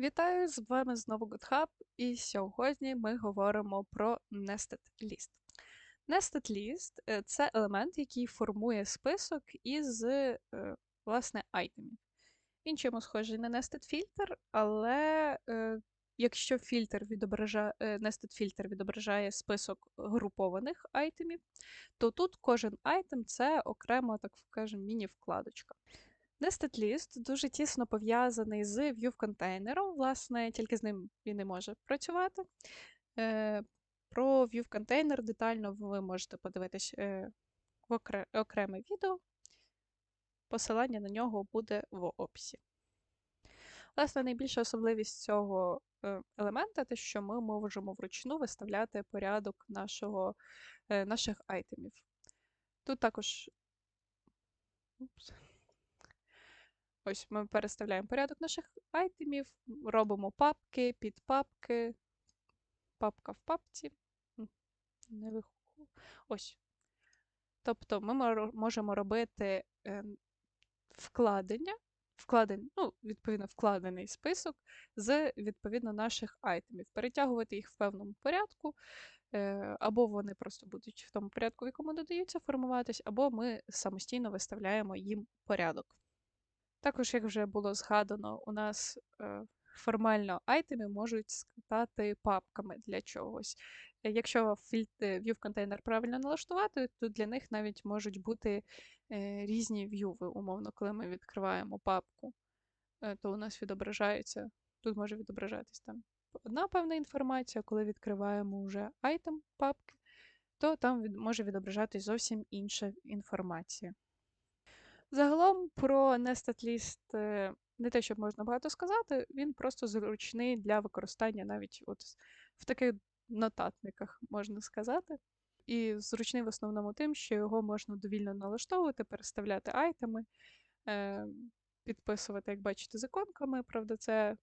Вітаю з вами знову GitHub, і сьогодні ми говоримо про Nested List. Nested List е, це елемент, який формує список із е, власне айтемів. Він чому схожий на Nested Filter, але е, якщо фільтр відображає, Nested Filter відображає список групованих айтемів, то тут кожен айтем це окрема, так скажемо, міні-вкладочка. List дуже тісно пов'язаний з view власне, тільки з ним він не може працювати. Е, Про view детально ви можете подивитись е, в окре окреме відео. Посилання на нього буде в описі. Власне, найбільша особливість цього е, елемента те, що ми можемо вручну виставляти порядок нашого, наших айтемів. Тут також. Упс. Ось ми переставляємо порядок наших айтемів, робимо папки, підпапки, папка в папці. Не виху. Ось. Тобто ми можемо робити е, вкладення, вкладень, ну, відповідно, вкладений список з відповідно наших айтемів, перетягувати їх в певному порядку, е, або вони просто будуть в тому порядку, в якому додаються, формуватись, або ми самостійно виставляємо їм порядок. Також, як вже було згадано, у нас е, формально айтеми можуть скатати папками для чогось. Е, якщо view контейнер правильно налаштувати, то для них навіть можуть бути е, різні в'юви, умовно, коли ми відкриваємо папку, то у нас відображається, тут може відображатись там одна певна інформація, коли відкриваємо вже айтем папки, то там може відображатись зовсім інша інформація. Загалом про Nested List е, не те, щоб можна багато сказати, він просто зручний для використання навіть от в таких нотатниках, можна сказати. І зручний в основному тим, що його можна довільно налаштовувати, переставляти айтеми, е, підписувати, як бачите, з іконками. Правда, це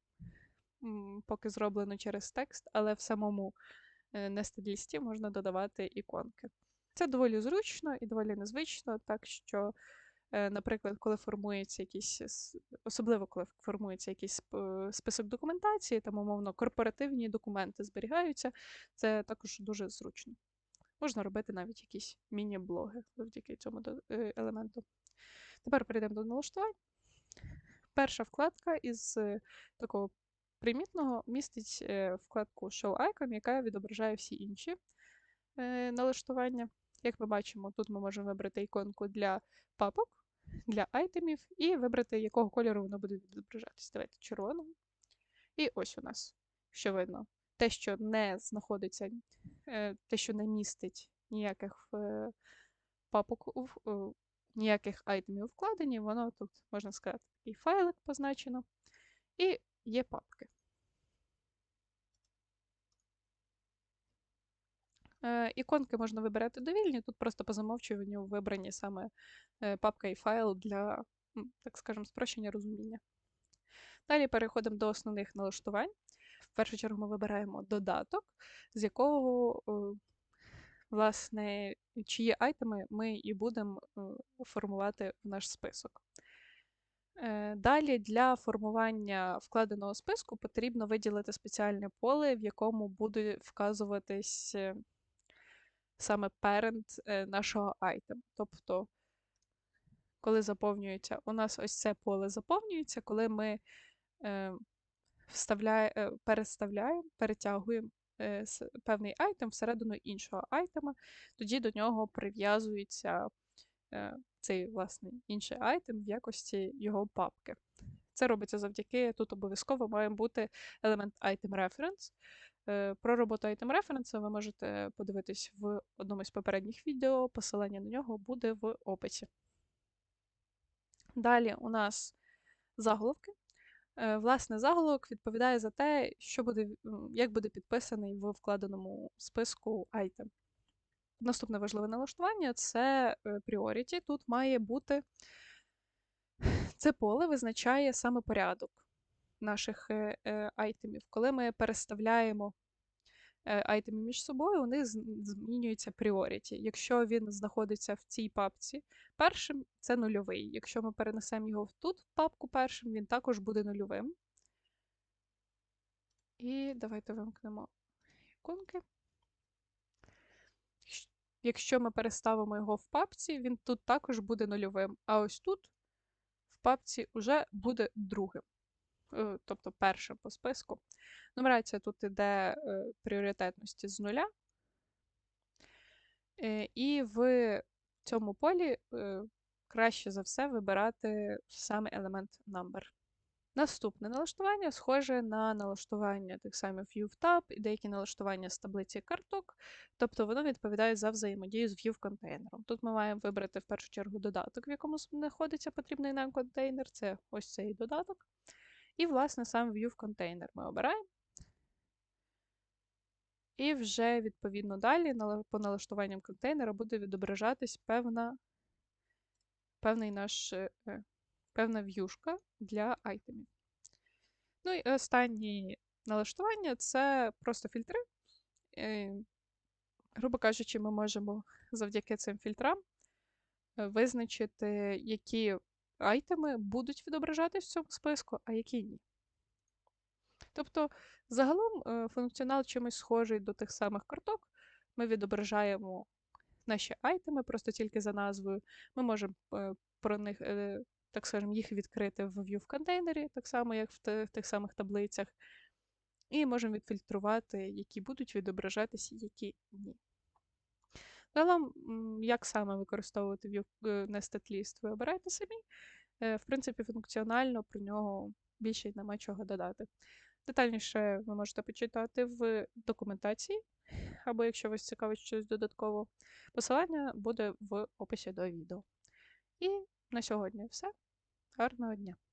поки зроблено через текст, але в самому е, Nested List можна додавати іконки. Це доволі зручно і доволі незвично, так що. Е, наприклад, коли формується якийсь, особливо коли формується якийсь список документації, там, умовно, корпоративні документи зберігаються, це також дуже зручно. Можна робити навіть якісь міні-блоги завдяки цьому е, елементу. Тепер перейдемо до налаштувань. Перша вкладка із е, такого примітного містить вкладку Show Icon, яка відображає всі інші налаштування. Як ми бачимо, тут ми можемо вибрати іконку для папок, для айтемів, і вибрати, якого кольору воно буде відображатись. Давайте червоного. І ось у нас, що видно, те, що не знаходиться, е, те, що не містить ніяких е, папок, е, ніяких айтемів вкладені, воно тут, можна сказати, такий файлик позначено. І є папки. Іконки можна вибирати довільні, тут просто по замовчуванню вибрані саме е, папка і файл для, так скажемо, спрощення розуміння. Далі переходимо до основних налаштувань. В першу чергу ми вибираємо додаток, з якого, е, власне, чиї айтеми ми і будемо формувати в наш список. Далі для формування вкладеного списку потрібно виділити спеціальне поле, в якому буде вказуватись саме parent е, нашого айтему. Тобто, коли заповнюється, у нас ось це поле заповнюється, коли ми е, вставляє, е, переставляємо, перетягуємо певний айтем всередину іншого айтема, тоді до нього прив'язується цей власне інший айтем в якості його папки. Це робиться завдяки, тут обов'язково має бути елемент item reference. Е, про роботу item reference ви можете подивитись в одному з попередніх відео, посилання на нього буде в описі. Далі у нас заголовки. Е, власне, заголовок відповідає за те, що буде, як буде підписаний в вкладеному списку item. Наступне важливе налаштування це е, priority. Тут має бути це поле визначає саме порядок наших е, е, айтемів. Коли ми переставляємо е, айтеми між собою, вони змінюються пріоріті. Якщо він знаходиться в цій папці першим, це нульовий. Якщо ми перенесемо його тут в папку першим, він також буде нульовим. І давайте вимкнемо іконки. Якщо ми переставимо його в папці, він тут також буде нульовим. А ось тут в папці вже буде другим. Е, Тобто першим по списку. Нумерація тут іде е, пріоритетності з нуля. Е, І в цьому полі краще за все вибирати саме елемент number. Наступне налаштування схоже на налаштування тих самих View в Tab і деякі налаштування з таблиці карток, тобто воно відповідає за взаємодію з View контейнером. Тут ми маємо вибрати в першу чергу додаток, в якому знаходиться потрібний нам контейнер, це ось цей додаток. І, власне, сам View контейнер ми обираємо. І вже відповідно далі по налаштуванням контейнера буде відображатись певна, певний наш, е, е, певна в'юшка для айтемів. Ну і останнє налаштування це просто фільтри. Е, Грубо кажучи, ми можемо завдяки цим фільтрам визначити, які айтеми будуть відображатись в цьому списку, а які ні. Тобто, загалом е, функціонал чимось схожий до тих самих карток. Ми відображаємо наші айтеми просто тільки за назвою. Ми можемо е, про них, е, так скажемо, їх відкрити в View в контейнері, так само, як в, тих самих таблицях. І можемо відфільтрувати, які будуть відображатися, які ні. Загалом, як саме використовувати е, Nested List, ви обираєте самі. Е, В принципі, функціонально про нього більше нема чого додати. Детальніше ви можете почитати в документації, або якщо вас цікавить щось додатково, посилання буде в описі до відео. І на сьогодні все. Гарного дня!